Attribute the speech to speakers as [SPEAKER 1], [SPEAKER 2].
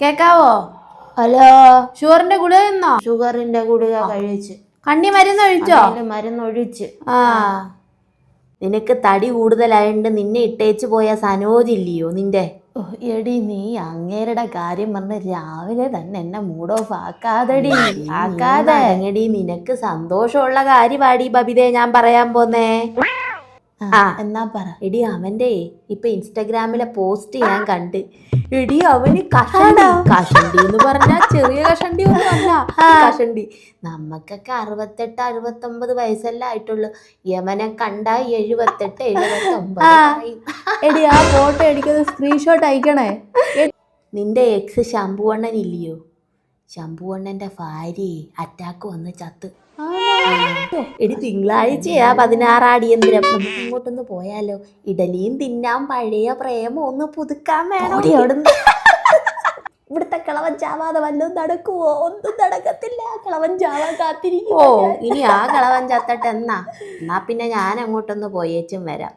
[SPEAKER 1] കേക്കാവോ?
[SPEAKER 2] ഹലോ.
[SPEAKER 1] ഷുഗറിന്റെ ഗുളിക നിന്നോ
[SPEAKER 2] ഷുഗറിന്റെ ഗുളിക കഴിച്ച്.
[SPEAKER 1] കണ്ണി മരുന്ന് ഒഴിച്ചോ
[SPEAKER 2] മരുന്ന് ഒഴിച്ച്
[SPEAKER 1] ആ.
[SPEAKER 2] നിനക്ക് തടി കൂടുതലായോണ്ട് നിന്നെ ഇട്ടേച്ച് പോയ സനോജില്ലയോ നിന്റെ?
[SPEAKER 1] എടി നീ അങ്ങേരുടെ കാര്യം പറഞ്ഞ രാവിലെ തന്നെ എന്നെ മൂഡ് ഓഫ് ആക്കാതെടി. ആക്കാതെ.
[SPEAKER 2] എങ്ങടി നിനക്ക് സന്തോഷമുള്ള കാര്യമാടി ബബിതേ ഞാൻ പറയാൻ പോന്നേ.
[SPEAKER 1] എന്നാ പറ.
[SPEAKER 2] എടി അവന്റെ ഇപ്പൊ ഇൻസ്റ്റാഗ്രാമിലെ പോസ്റ്റ് ഞാൻ കണ്ട്. എടി അവന് കഷണ്ടി. കഷണ്ടി എന്ന് പറഞ്ഞാൽ ചെറിയ കഷണ്ടി ഒന്നും അല്ല. കഷണ്ടി. നമ്മക്കൊക്കെ അറുപത്തെട്ട് അറുപത്തൊമ്പത് വയസ്സല്ല ആയിട്ടുള്ളു. യമനെ കണ്ട എഴുപത്തെട്ട് എഴുപത്തൊമ്പത്.
[SPEAKER 1] എടി ആ ഫോട്ടോ എടുക്കുന്നത് സ്ക്രീൻഷോട്ട് അയക്കണേ.
[SPEAKER 2] നിന്റെ എക്സ് ശംഭുവണ്ണൻ ഇല്ലയോ ശംഭുവണ്ണന്റെ ഭാര്യ അറ്റാക്ക് വന്ന് ചത്ത്. എടി തിങ്കളാഴ്ചയാ പതിനാറാടിയന്തിരം നമുക്ക് ഇങ്ങോട്ടൊന്ന് പോയാലോ. ഇഡലിയും തിന്നാൻ പഴയ പ്രേമം ഒന്ന് പുതുക്കാൻ വേണം.
[SPEAKER 1] അവിടുന്ന്.
[SPEAKER 2] ഇവിടുത്തെ കിളവൻ ചാവാതെ വല്ലതും നടക്കുവോ? ഒന്നും നടക്കത്തില്ല. കിളവൻ ചാവാൻ
[SPEAKER 1] കാത്തിരിക്കുവോ
[SPEAKER 2] ഇനി ആ കിളവൻ ചത്തട്ട് എന്നാ എന്നാ പിന്നെ ഞാൻ അങ്ങോട്ടൊന്ന് പോയേച്ചും വരാം.